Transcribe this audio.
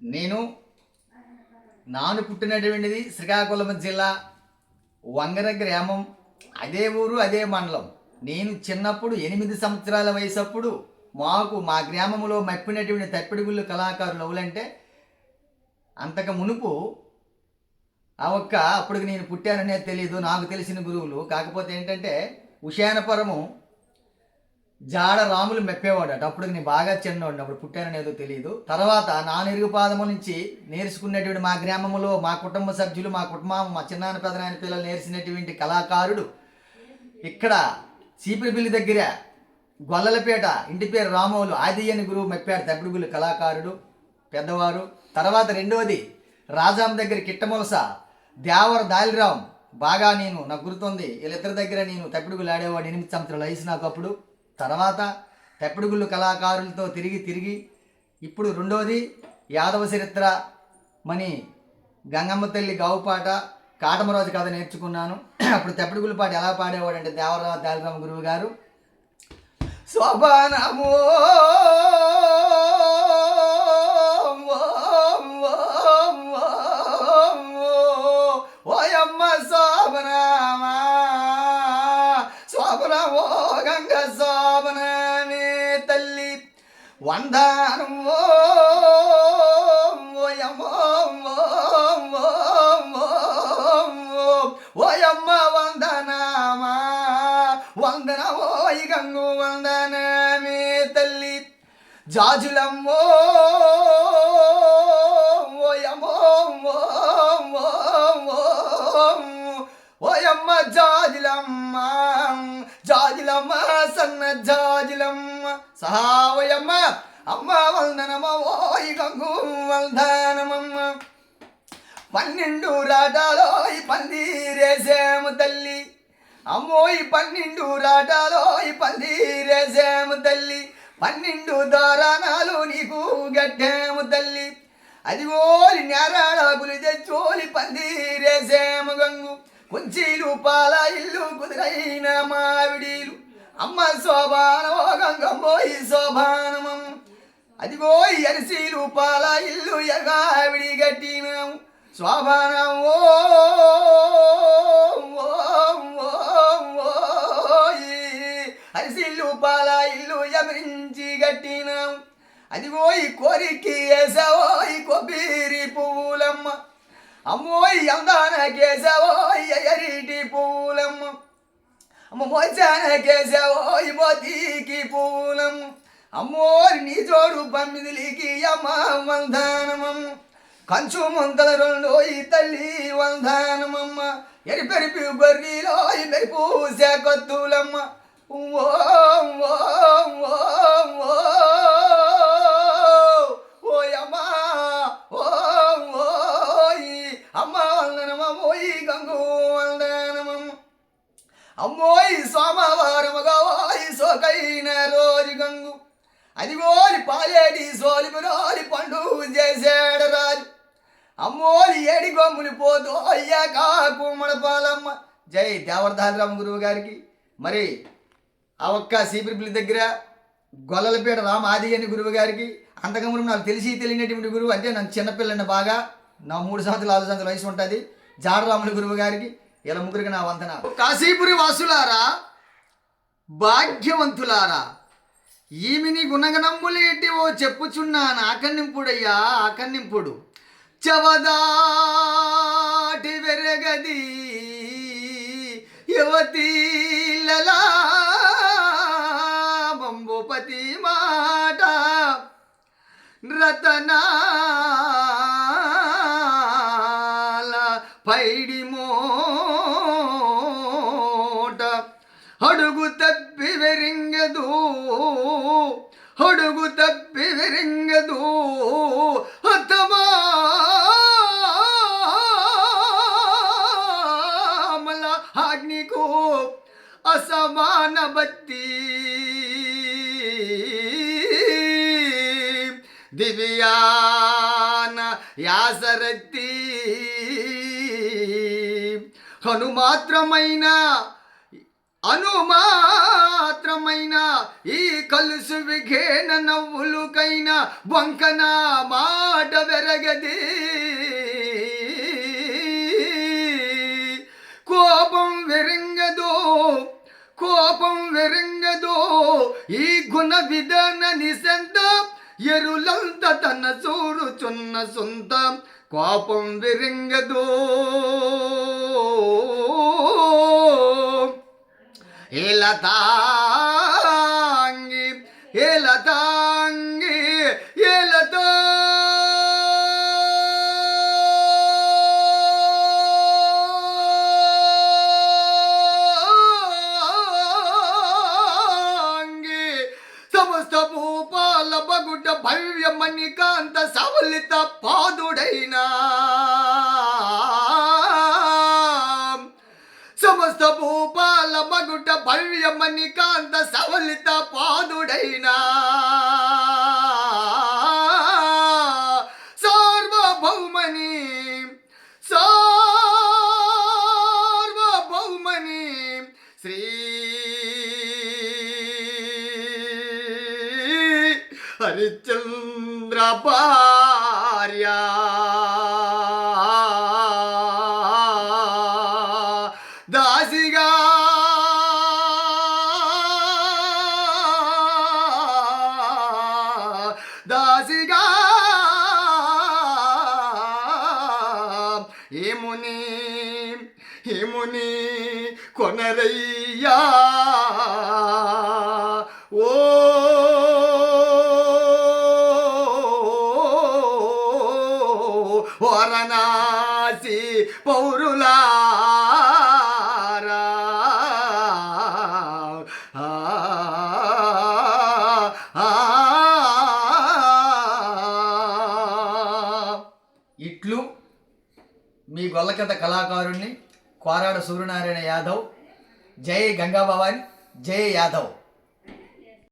నేను నాను పుట్టినటువంటిది శ్రీకాకుళం జిల్లా వంగర గ్రామం అదే ఊరు అదే మండలం. నేను చిన్నప్పుడు ఎనిమిది సంవత్సరాల వయసప్పుడు మాకు మా గ్రామంలో మప్పినటువంటి తప్పిడిగుళ్ళు కళాకారులు ఎవరంటే అంతకు మునుపు ఆ ఒక్క అప్పటికి నేను పుట్టాననేది తెలియదు నాకు తెలిసిన గురువులు. కాకపోతే ఏంటంటే ఉషానపురము జాడ రాములు మెప్పేవాడట. అప్పుడు నేను బాగా చిన్నవాడిని అప్పుడు పుట్టాననేదో తెలియదు తర్వాత నా నిరుగు పాదము నుంచి నేర్చుకున్నటువంటి మా గ్రామంలో మా కుటుంబ సభ్యులు మా కుటుంబం మా చిన్నాన్న పెదనాయన పిల్లలు నేర్చినటువంటి కళాకారుడు ఇక్కడ చీపిరిపిల్లి దగ్గర గొల్లలపేట ఇంటి పేరు రామోలు ఆదియని గురువు మెప్పాడు తప్పుడు కళాకారుడు పెద్దవారు. తర్వాత రెండవది రాజాం దగ్గర కిట్టమొలస దేవర దాలిరాం బాగా నేను నాకు గుర్తుంది వీళ్ళిద్దరి దగ్గర నేను తప్పిడుగులు ఆడేవాడు ఎనిమిది సంవత్సరాలు వయసు నాకు అప్పుడు. తర్వాత తప్పిడుగుళ్ళు కళాకారులతో తిరిగి తిరిగి ఇప్పుడు రెండోది యాదవ చరిత్ర మని గంగమ్మ తల్లి గావుపాట కాటమరాజు కథ నేర్చుకున్నాను అప్పుడు తప్పిడుగుల పాట ఎలా పాడేవాడు అంటే దేవరా దాలిరామ గురువు గారు శోభానము ఓయమ్మ శోభనమా వందనం ఓయమ్మో ఓయమ్మ వందనమా వందనమో ఈ గంగు వందనమే తల్లి. జాజులమ్మో వందనమమ్మ పన్నెండు రాటాలో ఈ పందిరేసాము తల్లి అమ్మోయి పన్నెండు రాటాలో ఈ పందిరేసాము తల్లి పన్నెండు దారాణాలు నీకు గట్టాము తల్లి అది ఓలి నేరాడాకులు తెచ్చోలి పందిరేసాము గంగు కుంచీలు పాల ఇల్లు కుదిరైన మావిడీలు. అమ్మ శోభానమో ఈ శోభానమమ్మ. అదిగో ఈ అరిసీలు పాల ఇల్లు ఎగావిడి గట్టినాము స్వాభానం ఓ అరిసిల్లు పాల ఇల్లు ఎమరించి గట్టినాం అదిగో ఈ కోరికి వేసావో ఈ కొబ్బరి పువ్వులమ్మ. అమ్మోయి అందాన కేసావో ఎరిటి పువ్వులమ్మ. అమ్మ మోచాన కేసావో ఈ మోతీకి పువ్వులమ్మ. అమ్మోరి నీ జోడు పమ్మిదిలికి అమ్మ వందనమం కంచు ముందల రెండు ఈ తల్లి వందనమమ్మ. ఎరి పెరిపి బర్రీలో ఈ మెరుపు శాకొత్తులమ్మ ఓ ఓ ఓ ఓ ఓ అమ్మ వందనమ్మ ఓయ్ గంగు వందనమమ్మ. అమ్మోయ్ సోమవారముగా ఓయ్ సోకైన రోజు గంగు. అదిగోలి పాలేటి సోలిపురోలి పండు చేసాడు రాజు. అమ్మోలి ఏడి గొమ్ములు పోతూ అయ్యాక కుమ్మడపాలమ్మ జై దేవరదాసరామ గురువు గారికి. మరి ఆ ఒక్క సీపిరిపిల్లి దగ్గర గొల్లలపేట రామ ఆదిగని గురువు గారికి. అంతకముందు నాకు తెలిసి తెలియనటువంటి గురువు అంటే నన్ను చిన్నపిల్లని బాగా. నా మూడు సంవత్సరాలు ఆరు సంవత్సరాల వయసు ఉంటుంది. జాడరాముని గురువు గారికి. ఇలా ముగ్గురికి నా వంతన కాశీపురి వాసులారా భాగ్యవంతులారా ఈమెని గుణగణమ్ములేటి ఓ చెప్పుచున్నాను ఆకన్నింపుడయ్యా ఆకన్నింపుడు. చవదాటి వెరగది యువతీలలా బంబుపతి మాట. రతనాల పైడి మోట అడుగు తప్పి ತಪ್ಪಿವೆರಿಂಗದು ಹಡುಗು ತಪ್ಪಿವೆರಿಂಗದು ಅಥವಾ ಮಲ ಆಗ್ನಿಗೂ ಅಸಮಾನ ಬತ್ತಿ. ದಿವ್ಯಾನ ಯಾಸರತ್ತಿ ಹನುಮಾತ್ರಮೈನ అనుమాత్రమైన ఈ కలుసు విఘేన నవ్వులుకైన వంకన మాట వెరగది. కోపం వెరింగదో కోపం వెరింగదో ఈ గుణ విధాన నిసంత ఎరులంత తన చూడుచున్న సొంత కోపం వెరింగదో. ఏలతాంగి ఏలతాంగి ఏలతాంగి సమస్త భూపాల బగుట భవ్యమణికాంత సవలిత పాదుడైనా. సమస్త భూపాల మగుట భవ్యమణి కాంత సవలిత పాదుడైనా. సార్వభౌమని సార్వభౌమని శ్రీ హరిచంద్ర ఏముని ఏముని కొనరయ్యా? ఓ వరణాసి పౌరులా మీ గొల్లకథ కళాకారుణ్ణి కోరాడ సూర్యనారాయణ యాదవ్ జై గంగాభవాని జై యాదవ్.